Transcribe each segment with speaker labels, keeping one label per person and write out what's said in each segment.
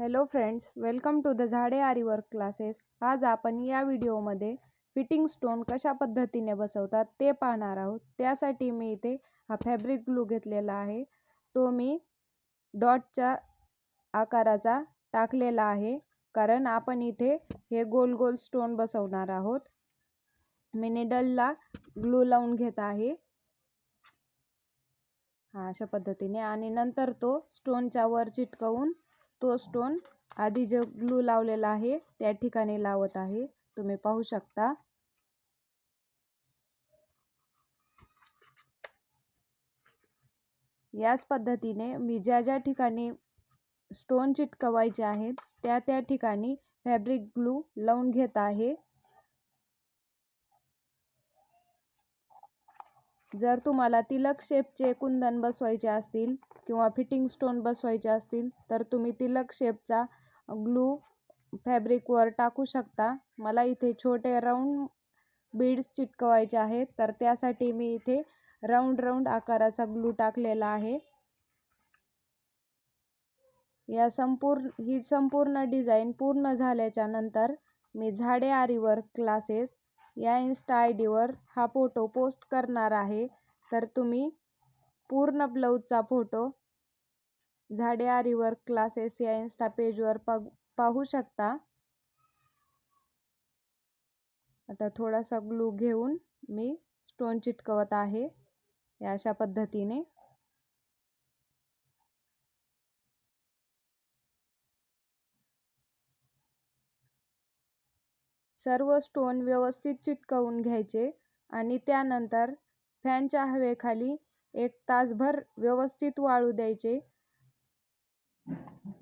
Speaker 1: Hello friends welcome to the Zhade Aari work classes आज आपण या व्हिडिओमध्ये फिटिंग स्टोन कशा पद्धतीने बसवतात ते पाहणार आहोत. त्यासाठी मी इथे हा फॅब्रिक ग्लू घेतलेला आहे. तो मी डॉटच्या आकाराचा टाकलेला आहे. कारण आपण इथे हे गोल गोल स्टोन बसवणार आहोत. मी निडलला ग्लू लावून घेत आहे. हा अशा पद्धतीने. आणि नंतर तो स्टोनच्या वर चिटकवून तो स्टोन आधी जो ग्लू लावलेला आहे त्या ठिकाणी लावत आहे. तुम्ही पाहू शकता. याच पद्धतीने मी ज्या ज्या ठिकाणी स्टोन चिटकवायचे आहेत त्या त्या ठिकाणी फॅब्रिक ग्लू लावून घेत आहे. जर तुम्हाला तिलक शेपचे कुंदन बसवायचे असतील किंवा फिटिंग स्टोन बसवायचे असतील तर तुम्ही तिलक शेपचा ग्लू फॅब्रिकवर टाकू शकता. मला इथे छोटे राऊंड बीड्स चिटकवायचे आहेत तर त्यासाठी मी इथे राऊंड राऊंड आकाराचा ग्लू टाकलेला आहे. या संपूर्ण ही संपूर्ण डिझाईन पूर्ण झाल्याच्यानंतर मी झाडे आरीवर क्लासेस या इन्स्टा आय डीवर हा फोटो पोस्ट करणार आहे. तर तुम्ही पूर्ण ब्लाऊजचा फोटो झाडे आरीवर क्लासेस या इन्स्टा पेजवर पाहू शकता. आता थोडासा ग्लू घेऊन मी स्टोन चिटकवत आहे. या अशा पद्धतीने. सर्व स्टोन व्यवस्थित चिटकवून घ्यायचे आणि त्यानंतर फॅनच्या हवेखाली एक तासभर व्यवस्थित वाळू द्यायचे.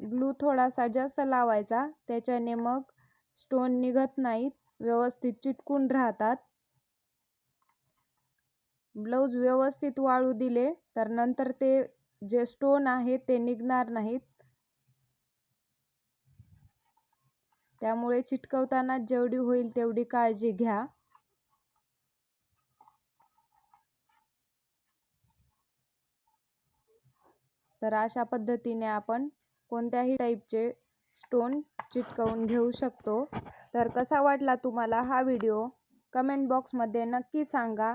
Speaker 1: ग्लू थोडासा जास्त लावायचा त्याच्याने मग स्टोन निघत नाहीत व्यवस्थित चिटकून राहतात. ब्लाऊज व्यवस्थित वाळू दिले तर नंतर ते जे स्टोन आहे ते निघणार नाहीत. त्यामुळे चिटकवताना जेवढी होईल तेवढी काळजी घ्या. तर अशा पद्धतीने आपण कोणत्याही टाईपचे स्टोन चिटकवून घेऊ शकतो. तर कसा वाटला तुम्हाला हा व्हिडिओ कमेंट बॉक्समध्ये नक्की सांगा.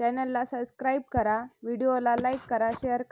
Speaker 1: चॅनलला सबस्क्राईब करा. व्हिडिओला लाईक करा शेअर